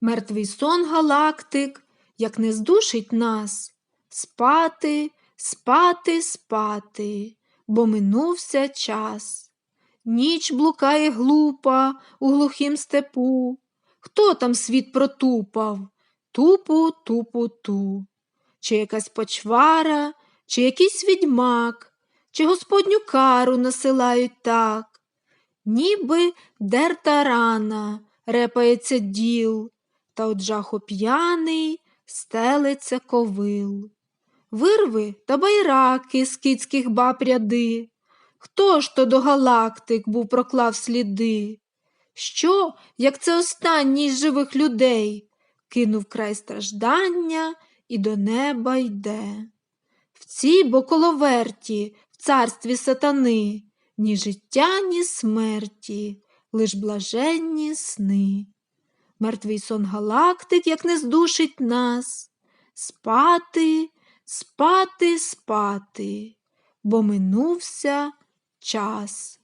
Мертвий сон галактик, як не здушить нас, спати, спати, спати, бо минувся час. Ніч блукає глупа у глухім степу. Хто там світ протупав? Тупу, тупу, ту. Чи якась почвара, чи якийсь відьмак, чи господню кару насилають так. Ніби дерта рана, репається діл, та от жаху п'яний стелиться ковил. Вирви та байраки з кицьких баб ряди. Хто ж то до галактик був проклав сліди? Що, як це останній з живих людей, кинув край страждання і до неба йде. В цій боколоверті, в царстві сатани, ні життя, ні смерті, лиш блаженні сни. Мертвий сон галактик, як не здушить нас, спати, спати, спати, бо минувся час.